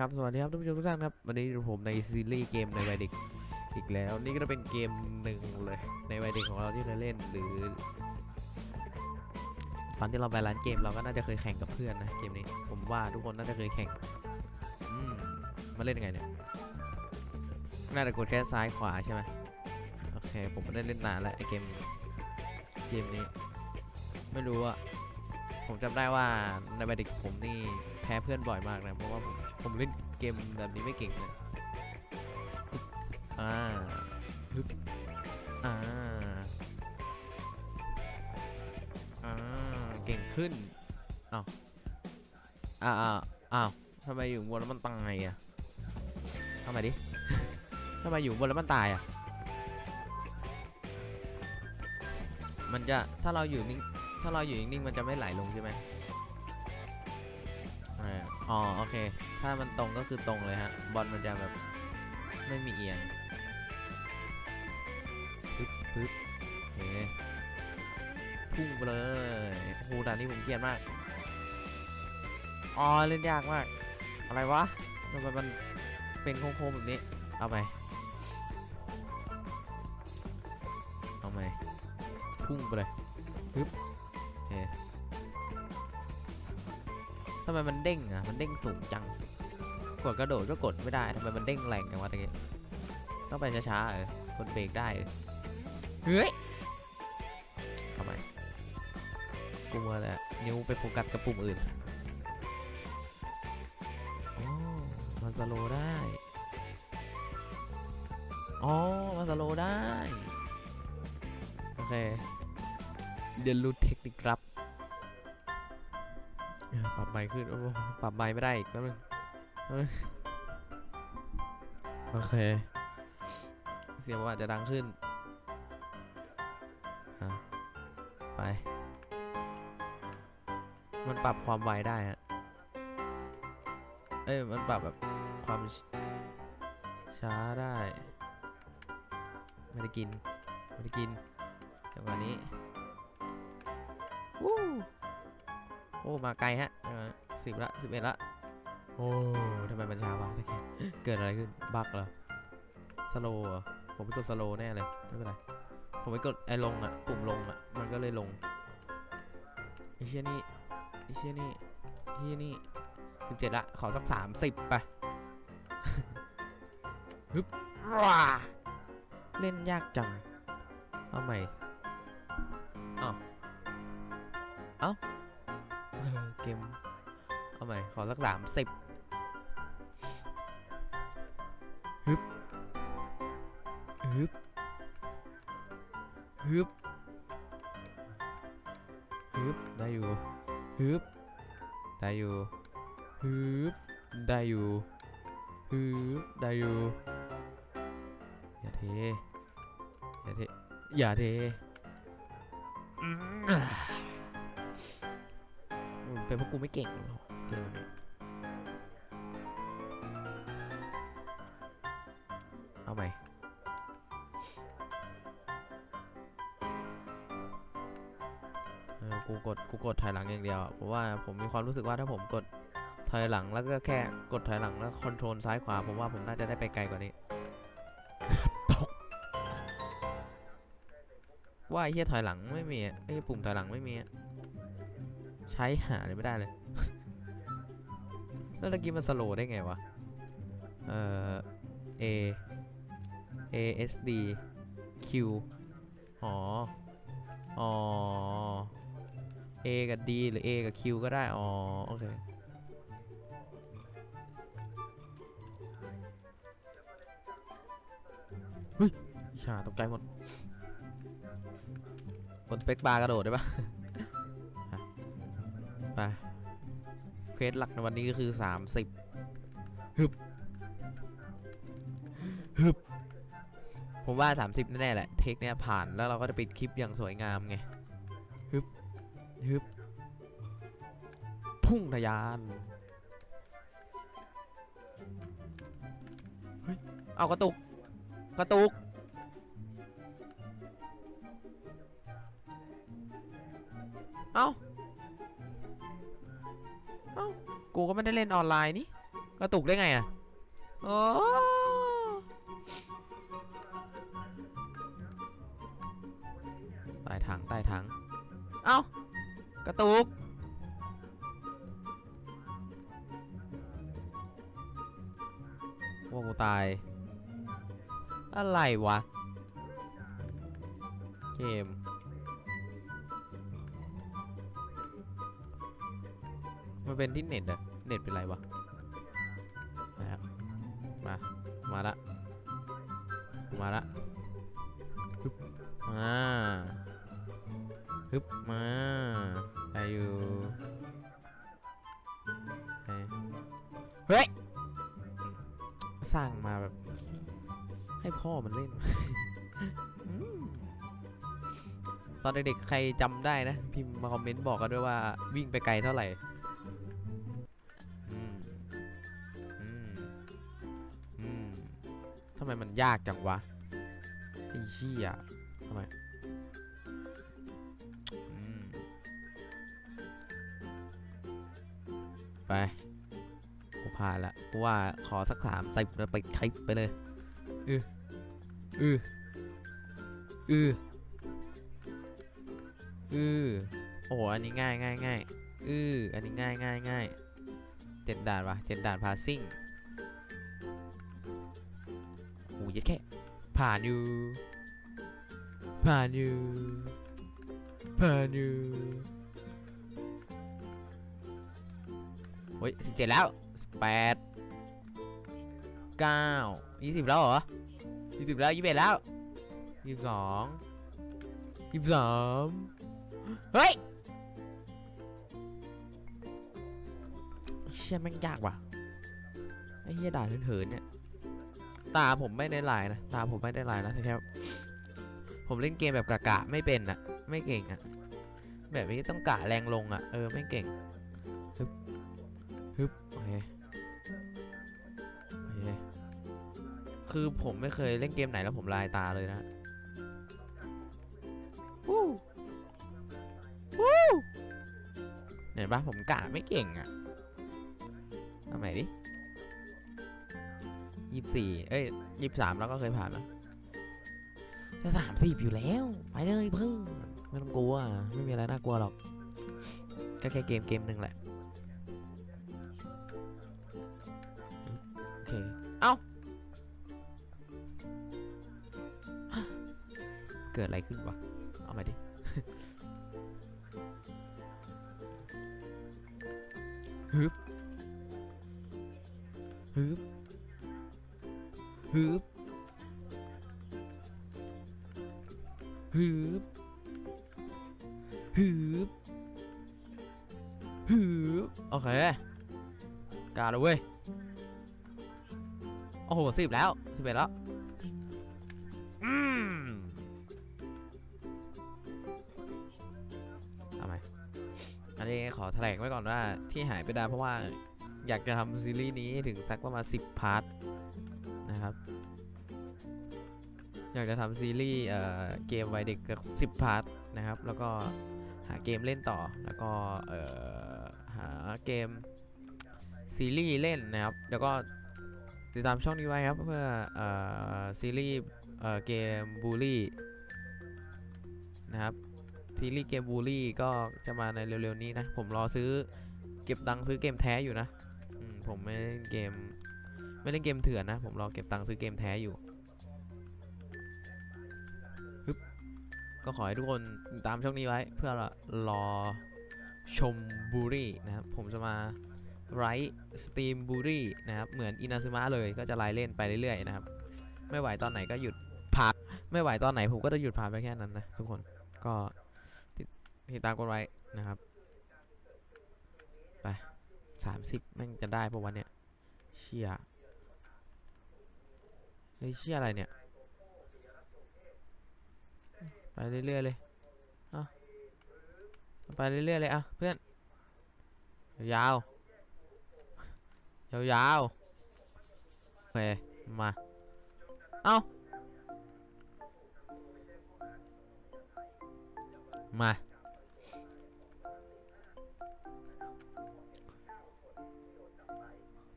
ครับ สวัสดีครับท่านผู้ชมทุกท่านครับ วันนี้ผมในซีรีส์เกมในวัยเด็กอีกแล้ว นี่ก็จะเป็นเกมหนึ่งเลย ในวัยเด็กของเราที่เคยเล่นหรือตอนที่เราไปร้านเกมเราก็น่าจะเคยแข่งกับเพื่อนนะเกมนี้ ผมว่าทุกคนน่าจะเคยแข่งอืมมาเล่นยังไงเนี่ย น่าจะกดแค่ซ้ายขวาใช่ไหมโอเค ผมไม่ได้เล่นนานแล้วไอเกมเกมนี้ ไม่รู้อะผมจำได้ว่าในวัยเด็กผมนี่ พ้เพื่อนบ่อยมากนะ เพราะว่าผมผมเล่นเกมแบบนี้ไม่เก่งเลยอ่าฮึบอ่าอ่าเก่งขึ้นอ้าวอ้าวอ้าวอ้าวทำไมอยู่บนแล้วมันตายอะทำไมดิทำไมอยู่บนแล้วมันตายอะมันจะถ้าเราอยู่นิ่งถ้าเราอยู่นิ่งมันจะไม่ไหลลงใช่ไหม อ๋อโอเค ถ้ามันตรงก็คือตรงเลยฮะ บอลมันจะแบบไม่มีเอียงปึ๊บปึ๊บโอเคพุ่งไปเลยโอ้โหด่านนี้ผมเกลียดมาก อ๋อเล่นยากมาก อะไรวะทำไมมันเป็นโค้งๆแบบนี้ เอาไปเอาไหมพุ่งไปเลยปึ๊บโอเคำไมมันเด้งอะ มันเด้งสูงจัง กดกระโดดก็กดไม่ได้ทำไมมันเด้งแรงจังวะตะกี้ต้องไปช้าๆเออกดเบรกได้เออเฮ้ยทำไมกูมัวแต่นิ้วไปโฟกัสกับปุ่มอื่นโอ้มันสโลได้อ๋อมันสโลได้ โอเคเรียนรู้เท มค์ขึ้นโอ้ปรับไมค์ไม่ได้อีกแป๊บนึงแป๊บนึงโอเค เสียงว่าจจะดังขึ้นไป มันปรับความไวได้ฮะ เอ้ย มันปรับแบบความชช้าได้ ไม่ได้กิน ไม่ได้กินจังหวะนี้ วู้ โอ้ มาไกลฮะสิบละสิบเอ็ดละ โอ้ทำไมมันช้าวะตะกี้เกิดอะไรขึ้น บั๊กเหรอ สโลว์ผมไปกดสโลว์แน่เลย ไม่เป็นไร ผมไปกดไอ้ลงอะ ปุ่มลงอะ มันก็เลยลงไอ้เชี่ยนี่ไอ้เชี่ยนี่ไอ้เชี่ยนี่สิบเจ็ดละ ขอสักสามสิบไปฮึบว้าเล่นยากจัง เอาใหม่ เอ้า เอ้า หม่ ขอสักสามสิบฮึบฮึบฮึบฮึบได้อยู่ฮึบได้อยู่ฮึบได้อยู่ฮึบได้อยู่ อย่าเท อย่าเท อย่าเทเป็นเพราะกูไม่เก่งหรอ เกมนี้เอาใหมเออกูกดกูกดถอยหลังอย่างเดียวเพราะว่าผมมีความรู้สึกว่าถ้าผมกดถอยหลังแล้วก็แค่กดถอยหลังแล้วคอนโทรลซ้ายขวาผมว่าผมน่าจะได้ไปไกลกว่านี้ตกว่าเหี้ยถอยหลังไม่มีไอ้ปุ่มถอยหลังไม่มีใช้หาเลยไม่ได้เลย แล้วตะกี้มันสโลได้ไงวะ เอ่อ A A S D Q อ๋อ อ๋อ A กับ D หรือ A กับ Q ก็ได้ อ๋อ โอเค เฮ้ยชาตกใจหมดบนสเปกบาร์กระโดดได้ปะไป ควสหลักในวันนี้ก็คือ 30ฮึบฮึบผมว่า 30 แน่ๆแหละ เทคเนี่ยผ่านแล้วเราก็จะปิดคลิปอย่างสวยงามไงฮึบฮึบพุ่งทะยาน เฮ้ย เอากระตุก กระตุก กูก็ไม่ได้เล่นออนไลน์นี่กระตุกได้ไงอะโอ้ใต้ถังใต้ถัง เอ้ากระตุก ว่ากูตาย อะไรวะ เกมมันเป็นที่เน็ตอะ เน็ตเป็นไรวะ มาละมา มาละ มาละฮึบมาฮึบมาไปอยู่ไปเฮ้ย สร้างมาแบบ ให้พ่อมันเล่นอืมตอนเด็กๆใครจำได้นะ พิมพ์มาคอมเมนต์บอกกันด้วยว่าวิ่งไปไกลเท่าไหร่ ไมมันยากจังวะไอ้เชี่ยทำไมไปกูผ่านละกูว่าขอสักสามใสิบแล้วไปคลิปไปเลย อืออืออืออือโอ้อันนี้ง่ายง่ายง่ายอืออันนี้ง่ายง่ายง่ายเจ็ดด่านวะเจ็ดด่านพาซิ่ง ยดแค่ ผ่านอยู่ ผ่านอยู่ ผ่านอยู่เฮ้ยสิบเจ็ดแล้วแปดเก้ายี่สิบแล้วเหรอยี่สิบแล้วยี่สิบเอ็ดแล้วยี่สิบสองยี่สิบสามเฮ้ยเชี่ยแม่งยากว่ะไอ้เหี้ยด่าเหินๆเนี่ย ตาผมไม่ได้ลายนะ ตาผมไม่ได้ลายนะแค่ผมเล่นเกมแบบกะๆไม่เป็นอะไม่เก่งอะแบบนี้ต้องกะแรงลงอะเออไม่เก่งฮึบฮึบโอเคโอเคคือผมไม่เคยเล่นเกมไหนแล้วผมลายตาเลยนะวู้วู้เห็นปะผมกะไม่เก่งอะทำไหนดิ ยี่สี่เอ้ยยี่สามแล้วก็เคยผ่านแล้วจะสามสิบอยู่แล้ว ไปเลยเพิ่งไม่ต้องกลัว ไม่มีอะไรน่ากลัวหรอก ก็แค่เกมเกมหนึ่งแหละ โอเค เอ้า เกิดอะไรขึ้นวะ เอามาดิฮึบฮึบ ฮึบฮึบฮึบฮึบโอเคกาแล้วเว้ย โอ้โหสิบแล้วสิบเอ็ดแล้วอืมทำไมอันนี้ขอแถลงไว้ก่อนว่าที่หายไปได้เพราะว่าอยากจะทำซีรีส์นี้ถึงสักประมาณ10 พาร์ท นะครับ อยากจะทำซีรีส์เกมวัยเด็กกับ10 พาร์ทนะครับ แล้วก็หาเกมเล่นต่อ แล้วก็หาเกมซีรีส์เล่นนะครับ แล้วก็ติดตามช่องนี้ไว้ครับ เพื่อออซีรีส์เกมบูลลี่นะครับซีรีส์เกมบูลลี่ก็จะมาในเร็วๆนี้นะ ผมรอซื้อเก็บตังค์ซื้อเกมแท้อยู่นะ ผมไม่เล่นเกม ไม่เล่นเกมเถื่อนนะ ผมรอเก็บตังค์ซื้อเกมแท้อยู่ฮึบก็ขอให้ทุกคนตามช่องนี้ไว้ เพื่อรอชมบูรี่นะครับ ผมจะมาไลฟ์สตรีมบูรี่นะครับ เหมือนอินาซึมะเลยก็จะไลฟ์เล่นไปเรื่อยๆนะครับ ไม่ไหวตอนไหนก็หยุดพัก ไม่ไหวตอนไหนผมก็จะหยุดพักไปแค่นั้นนะทุกคนก็ติดติดตามกันไว้นะครับไปสามสิบแม่งจะได้ปะวันเนี้ยเชี่ย เฮ้ยเชี่ยอะไรเนี่ย ไปเรื่อยๆเลยอ้าไปเรื่อยๆเลยอะเพื่อน ยาว ยาวๆโอเคมา เอ้า มา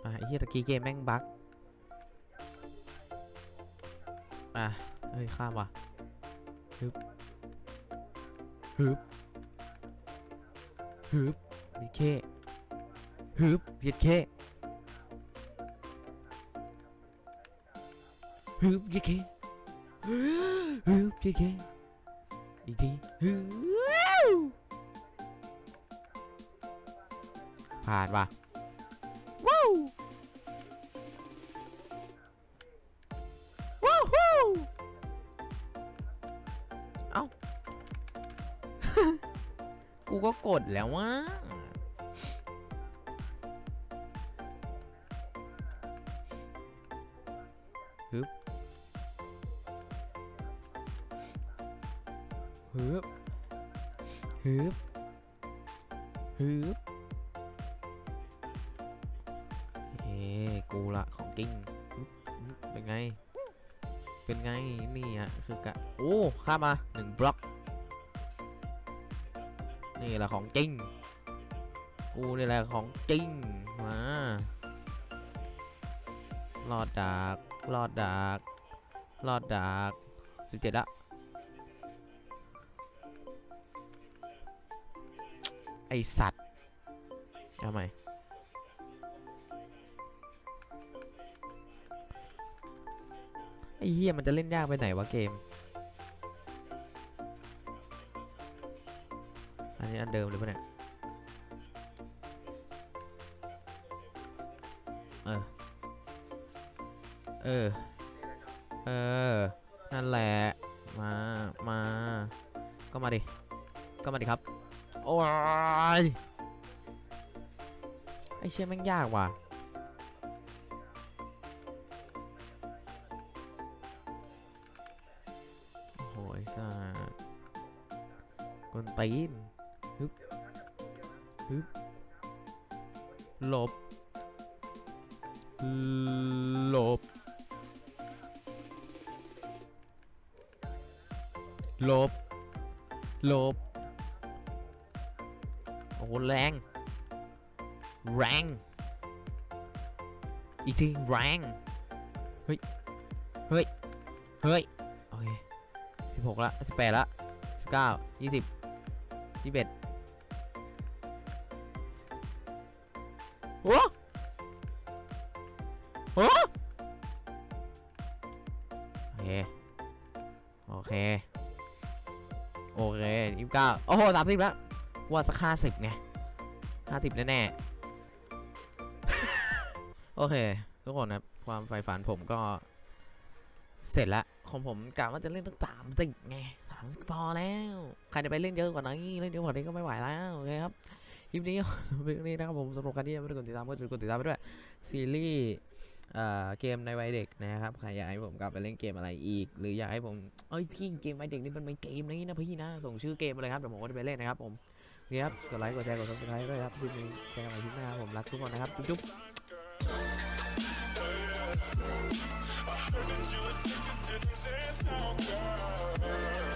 ไปเหี้ยตะกี้เกมแม่งบั๊ก อะเฮ้ยข้ามว่ะฮึบฮึบฮึบมีเคฮึบเย็ดเคฮึบเย็ดเคฮึบเย็ดเคอีกทีฮึบผ่านว่ะ กูก็กดแล้วว่าฮึบฮึบฮึบฮึบเฮ้กูละของจริงเป็นไง เป็นไงนี่อะคือกะ โอ้ ข้ามาหนึ่งบล็อก นี่แหละของจริง กูนี่แหละของจริง มารอดดากรอดดากรอดดากสิบเจ็ดละ ไอสัตว์เอาใหม่ไอ้เหี้ยมันจะเล่นยากไปไหนวะเกม อันนี้อันเดิมหรือเปล่าเนี่ย เออ เออ เออ นั่นแหละ มา มา ก็มาดิ ก็มาดิครับ โอ้ย ไอเชี่ยแม่งยากว่ะโอ้โหไอ้สัสกวนตีน ฮึบหลบ หลบ หลบ หลบ โอ้โหแรง แรง อีกทีแรง เฮ้ย เฮ้ย เฮ้ย โอเคสิบหกละสิบแปดละสิบเก้ายี่สิบยี่สิบเอ็ด โอ้โหโอเค โอเค โอเคยี่สิบเก้าโอ้โหสามสิบแล้วว่าสักห้าสิบไงห้าสิบแน่ๆ โอเค ทุกคนครับความใฝ่ฝันผมก็ เสร็จล้วของผมกะว่าจะเล่นตั้งสามสิบไงสามสิบพอแล้ว ใครจะไปเล่นเยอะกว่านี้เล่นเยอะกว่านี้ก็ไม่ไหวแล้วโอเคครับ คลิปนี้เป็นนี้นะครับผมสำหรับการที่ยังไม่ได้กดติดตามก็ช่วยกดติดตามไปด้วยซีรีส์เอ่อเกมในวัยเด็กนะครับใครอยากให้ผมกลับไปเล่นเกมอะไรอีก หรืออยากให้ผมเอ้ยพี่เกมวัยเด็กนี่มันเป็นเกมนี้นะพี่นะส่งชื่อเกมมาเลยครับเดี๋ยวผมก็จะไปเล่นนะครับผมโอเครับกดไลค์กดแชร์กดซับสไครต์ด้วยครับคลิปนี้เจอกันใหม่คลิปหน้าครับผมรักทุกคนนะครับจุ๊บ Heard that you addicted to them sands now, girl.